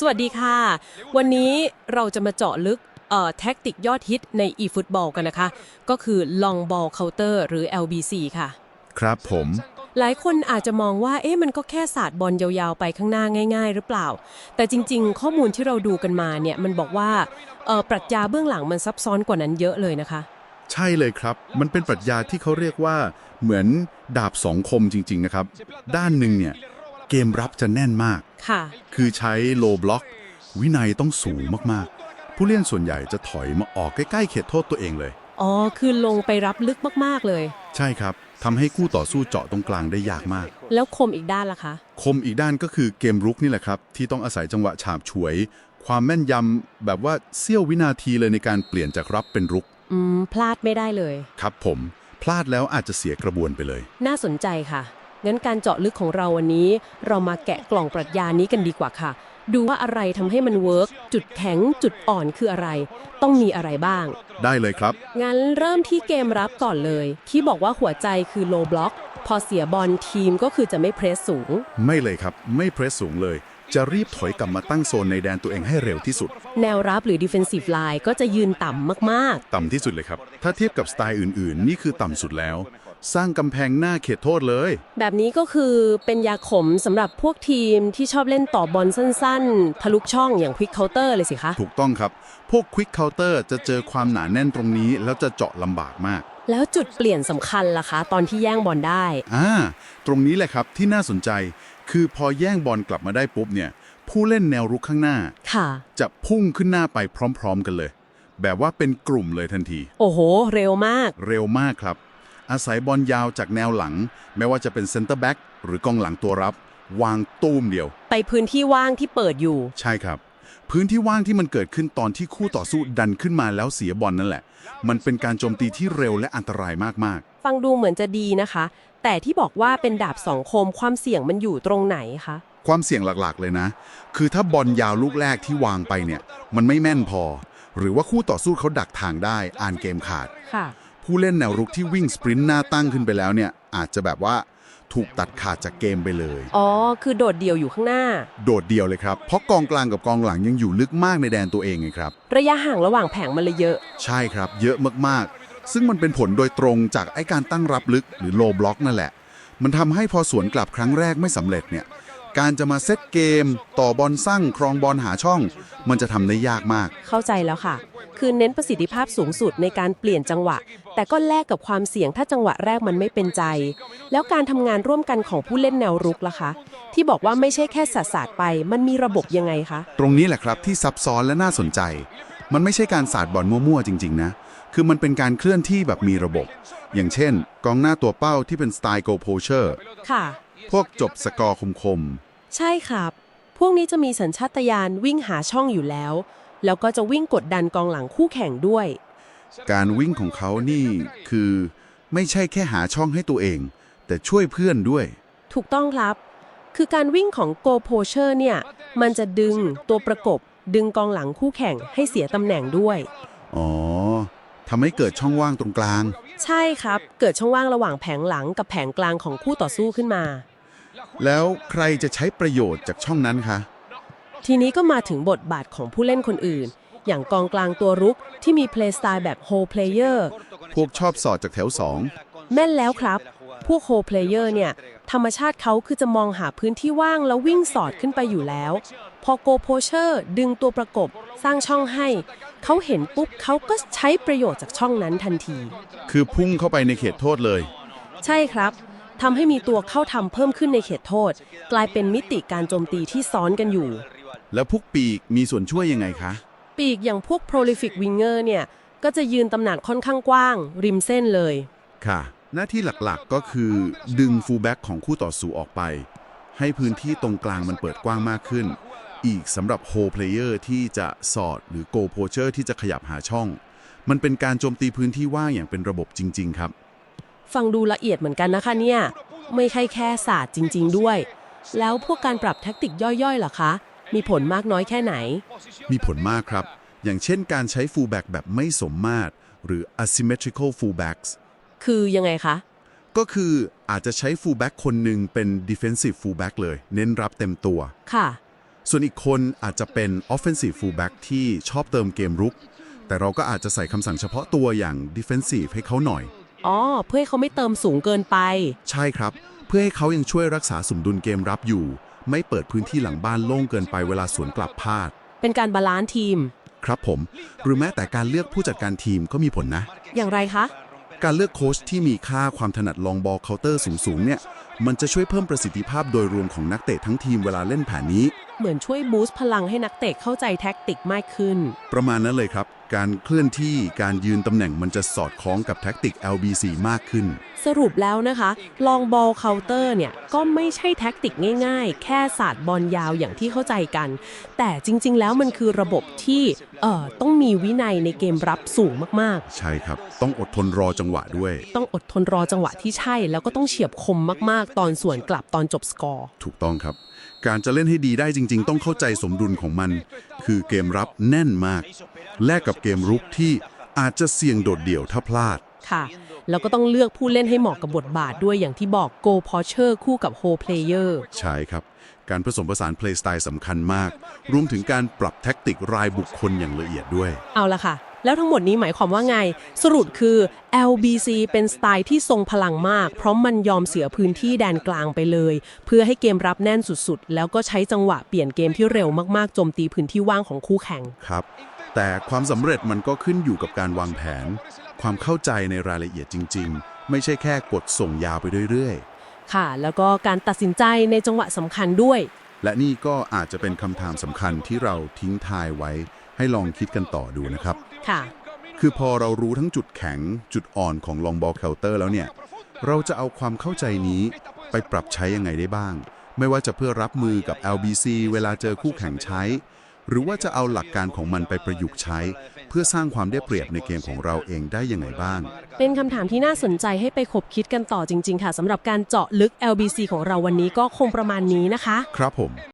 สวัสดีค่ะ วันนี้เราจะมาเจาะลึกเอ่อแท็กติกยอดฮิตใน eFootball กันนะคะ ก็คือ Long Ball Counter หรือ LBC ค่ะ ครับผม หลายคนอาจจะมองว่าเอ๊ะมันก็แค่ศาสตร์บอลยาวๆ ไปข้างหน้าง่าย ๆ หรือเปล่า แต่จริงๆ ข้อมูลที่เราดูกันมาเนี่ยมันบอกว่าเอ่อปรัชญาเบื้องหลังมันซับซ้อนกว่านั้นเยอะเลยนะคะ ใช่เลยครับ มันเป็นปรัชญาที่เขาเรียกว่าเหมือนดาบสองคมจริง ๆ นะครับ ด้านหนึ่งเนี่ยเกมรับจะแน่นมาก ค่ะ คือใช้โลบล็อก วินัยต้องสูงมากๆ ผู้เล่นส่วนใหญ่จะถอยมาออกใกล้ๆเขตโทษตัวเองเลย อ๋อ คือลงไปรับลึกมากๆเลย ใช่ครับทำให้คู่ต่อสู้เจาะตรงกลางได้ยากมาก แล้วคมอีกด้านล่ะคะ คมอีกด้านก็คือเกมรุกนี่แหละครับ ที่ต้องอาศัยจังหวะฉาบฉวย ความแม่นยำแบบว่าเสี้ยววินาทีเลยในการเปลี่ยนจากรับเป็นรุก อืม พลาดไม่ได้เลย ครับผม พลาดแล้วอาจจะเสียกระบวนไปเลย น่าสนใจค่ะ งั้นการเจาะลึกของเราวันนี้ เรามาแกะกล่องปรัชญานี้กันดีกว่าค่ะ ดูว่าอะไรทำให้มันเวิร์กจุดแข็งจุดอ่อนคืออะไร ต้องมีอะไรบ้าง ได้เลยครับ งั้นเริ่มที่เกมรับก่อนเลย ที่บอกว่าหัวใจคือโลบล็อก พอเสียบอลทีมก็คือจะไม่เพรสสูง ไม่เลยครับ ไม่เพรสสูงเลย จะรีบถอยกลับมาตั้งโซนในแดนตัวเองให้เร็วที่สุด แนวรับหรือ defensive line ก็จะยืนต่ำมากต่ำที่สุดเลยครับ ถ้าเทียบกับสไตล์อื่นๆ นี่คือต่ำสุดแล้ว สร้างกำแพงหน้าเขตโทษเลย ๆ แบบนี้ก็คือเป็นยาขมสำหรับพวกทีมที่ชอบเล่นต่อบอลสั้นๆ ทะลุช่องอย่าง quick counter เลยสิคะ ถูกต้องครับ พวกควิกเคาน์เตอร์จะเจอความหนาแน่นตรงนี้ แล้วจะเจาะลำบากมาก แล้วจุดเปลี่ยนสำคัญล่ะคะ ตอนที่แย่งบอลได้ อ่า ตรงนี้แหละครับที่น่าสนใจคือพอแย่งบอลกลับมาได้ปุ๊บเนี่ย ผู้เล่นแนวรุกข้างหน้า ค่ะ จะพุ่งขึ้นหน้าไปพร้อมๆกันเลย แบบว่าเป็นกลุ่มเลยทันที โอ้โห เร็วมาก เร็วมากครับ อาศัยบอลยาวจากแนวหลัง ไม่ว่าจะเป็นเซนเตอร์แบ็กหรือกองหลังตัวรับ วางตูมเดียว ไปพื้นที่ว่างที่เปิดอยู่ ใช่ครับ พื้นที่ว่างที่มันเกิดขึ้นตอนที่คู่ต่อสู้ดันขึ้นมาแล้วเสียบอลนั่นแหละ มันเป็นการโจมตีที่เร็วและอันตรายมาก ฟังดูเหมือนจะดีนะคะ แต่ที่บอกว่าเป็นดาบสองคมความเสี่ยงมันอยู่ตรงไหนคะๆความเสี่ยงหลักๆ เลยนะ คือถ้าบอลยาวลูกแรกที่วางไปเนี่ย มันไม่แม่นพอ หรือว่าคู่ต่อสู้เขาดักทางได้ อ่านเกมขาด ค่ะ ผู้เล่นแนวรุกที่วิ่งสปรินต์หน้าตั้งขึ้นไปแล้วเนี่ย อาจจะแบบว่าถูกตัดขาดจากเกมไปเลย อ๋อ คือโดดเดี่ยวอยู่ข้างหน้า โดดเดียวเลยครับ เพราะกองกลางกับกองหลังยังอยู่ลึกมากในแดนตัวเองไงครับ ระยะห่างระหว่างแผงมันเลยเยอะ ใช่ครับ เยอะมากๆ ซึ่งมันเป็นผลโดยตรงจากไอ้การตั้งรับลึกหรือโลบล็อกนั่นแหละ มันทำให้พอสวนกลับครั้งแรกไม่สำเร็จเนี่ย การจะมาเซตเกม ต่อบอลสั้งครองบอลหาช่อง มันจะทำได้ยากมาก เข้าใจแล้วค่ะ คือเน้นประสิทธิภาพสูงสุดในการเปลี่ยนจังหวะ แต่ก็แลกกับความเสี่ยงถ้าจังหวะแรกมันไม่เป็นใจ แล้วการทำงานร่วมกันของผู้เล่นแนวรุกล่ะคะ ที่บอกว่าไม่ใช่แค่สาสาดไป มันมีระบบยังไงคะ ตรงนี้แหละครับที่ซับซ้อนและน่าสนใจ มันไม่ใช่การสาดบอลมั่วๆจริง ๆ นะ คือมันเป็นการเคลื่อนที่แบบมีระบบ อย่างเช่น กองหน้าตัวเป้าที่เป็นสไตล์โกโพเชอร์ค่ะ พวกจบสกอร์คมใช่ครับ พวกนี้จะมีสัญชาตญาณวิ่งหาช่องอยู่แล้ว แล้วก็จะวิ่งกดดันกองหลังคู่แข่งด้วย ๆ การวิ่งของเขานี่คือไม่ใช่แค่หาช่องให้ตัวเอง แต่ช่วยเพื่อนด้วย ถูกต้องครับ คือการวิ่งของโกโพเชอร์เนี่ย มันจะดึงตัวประกบ ดึงกองหลังคู่แข่งให้เสียตำแหน่งด้วย อ๋อ ทำให้เกิดช่องว่างตรงกลาง ใช่ครับ เกิดช่องว่างระหว่างแผงหลังกับแผงกลางของคู่ต่อสู้ขึ้นมา แล้วใครจะใช้ประโยชน์จากช่องนั้นคะ ทีนี้ก็มาถึงบทบาทของผู้เล่นคนอื่น อย่างกองกลางตัวรุกที่มีเพลย์สไตล์แบบโฮเพลเยอร์พวกชอบสอดจากแถวสองแม่นแล้วครับ พวกโฮเพลเยอร์เนี่ย ธรรมชาติเขาคือจะมองหาพื้นที่ว่างแล้ววิ่งสอดขึ้นไปอยู่แล้ว พอโกโพเชอร์ดึงตัวประกบสร้างช่องให้ เขาเห็นปุ๊บเขาก็ใช้ประโยชน์จากช่องนั้นทันที คือพุ่งเข้าไปในเขตโทษเลย ใช่ครับทำให้มีตัวเข้าทำเพิ่มขึ้นในเขตโทษ กลายเป็นมิติการโจมตีที่ซ้อนกันอยู่ แล้วพวกปีกมีส่วนช่วยยังไงคะ ปีกอย่างพวก prolific winger เนี่ยก็จะยืนตำแหน่งค่อนข้างกว้าง ริมเส้นเลย ค่ะ หน้าที่หลักๆก็คือดึงฟูลแบ็กของคู่ต่อสู้ออกไป ให้พื้นที่ตรงกลางมันเปิดกว้างมากขึ้น อีกสำหรับโฮเพลเยอร์ที่จะสอดหรือโกโพเชอร์ที่จะขยับหาช่อง มันเป็นการโจมตีพื้นที่ว่างอย่างเป็นระบบจริง ๆ ครับ ฟังดูละเอียดเหมือนกันนะคะเนี่ย ไม่ใช่แค่ศาสตร์จริง ๆ ด้วย แล้วพวกการปรับแท็กติกย่อยๆล่ะคะ มีผลมากน้อยแค่ไหน มีผลมากครับ อย่างเช่นการใช้ฟูลแบ็กแบบไม่สมมาตร หรือ asymmetrical fullbacks คือยังไงคะ ก็คืออาจจะใช้ฟูลแบ็กคนหนึ่งเป็น defensive fullback เลย เน้นรับเต็มตัว ค่ะ ส่วนอีกคนอาจจะเป็น offensive fullback ที่ชอบเติมเกมรุก แต่เราก็อาจจะใส่คำสั่งเฉพาะตัวอย่าง defensive ให้เขาหน่อย อ๋อ เพื่อให้เขาไม่เติมสูงเกินไป ใช่ครับ เพื่อให้เขายังช่วยรักษาสมดุลเกมรับอยู่ ไม่เปิดพื้นที่หลังบ้านโล่งเกินไปเวลาสวนกลับพลาด เป็นการบาลานซ์ทีม ครับผม หรือแม้แต่การเลือกผู้จัดการทีมก็มีผลนะ อย่างไรคะ การเลือกโค้ชที่มีค่าความถนัดลองบอลเคาน์เตอร์สูงๆเนี่ย มันจะช่วยเพิ่มประสิทธิภาพโดยรวมของนักเตะทั้งทีมเวลาเล่นแผนนี้ เหมือนช่วยบูสต์พลังให้นักเตะเข้าใจแท็กติกมากขึ้น ประมาณนั้นเลยครับ การเคลื่อนที่การยืนตำแหน่งมันจะสอดคล้องกับแท็กติก LBC มากขึ้น สรุปแล้วนะคะ ลองบอลเคาน์เตอร์เนี่ย ก็ไม่ใช่แท็กติกง่ายๆ แค่ศาสตร์บอลยาวอย่างที่เข้าใจกัน แต่จริง ๆ แล้วมันคือระบบที่เอ่อต้องมีวินัยในเกมรับสูงมากใช่ครับ ต้องอดทนรอจังหวะด้วย ๆ ต้องอดทนรอจังหวะที่ใช่ แล้วก็ต้องเฉียบคมมากๆตอนส่วนกลับตอนจบสกอร์ ถูกต้องครับ การจะเล่นให้ดีได้จริง ๆ ต้องเข้าใจสมดุลของมัน คือเกมรับแน่นมาก แลกกับเกมรุกที่อาจจะเสี่ยงโดดเดี่ยวถ้าพลาด ค่ะ แล้วก็ต้องเลือกผู้เล่นให้เหมาะกับบทบาทด้วยอย่างที่บอก Go Poacher คู่กับ Whole Player ใช่ครับ การผสมผสานเพลย์สไตล์สำคัญมาก รวมถึงการปรับแท็กติกรายบุคคลอย่างละเอียดด้วย เอาละค่ะ แล้วทั้งหมดนี้หมายความว่าไง สรุปคือ LBC เป็นสไตล์ที่ทรงพลังมาก เพราะมันยอมเสียพื้นที่แดนกลางไปเลย เพื่อให้เกมรับแน่นสุดๆ แล้วก็ใช้จังหวะเปลี่ยนเกมที่เร็วมากๆโจมตีพื้นที่ว่างของคู่แข่ง ครับ แต่ความสำเร็จมันก็ขึ้นอยู่กับการวางแผน ความเข้าใจในรายละเอียดจริง ๆ ไม่ใช่แค่กดส่งยาวไปเรื่อยค่ะ แล้วก็การตัดสินใจในจังหวะสำคัญด้วย ๆ และนี่ก็อาจจะเป็นคำถามสำคัญที่เราทิ้งทายไว้ ให้ลองคิดกันต่อดูนะครับ ค่ะ คือพอเรารู้ทั้งจุดแข็งจุดอ่อนของลองบอลเคาน์เตอร์แล้วเนี่ย เราจะเอาความเข้าใจนี้ไปปรับใช้ยังไงได้บ้าง ไม่ว่าจะเพื่อรับมือกับ LBC เวลาเจอคู่แข่งใช้ หรือว่าจะเอาหลักการของมันไปประยุกต์ใช้ เพื่อสร้างความได้เปรียบในเกมของเราเองได้ยังไงบ้าง เป็นคำถามที่น่าสนใจให้ไปคบคิดกันต่อจริง ๆ ค่ะสำหรับการเจาะลึก LBC ของเราวันนี้ก็คงประมาณนี้นะคะ ครับผม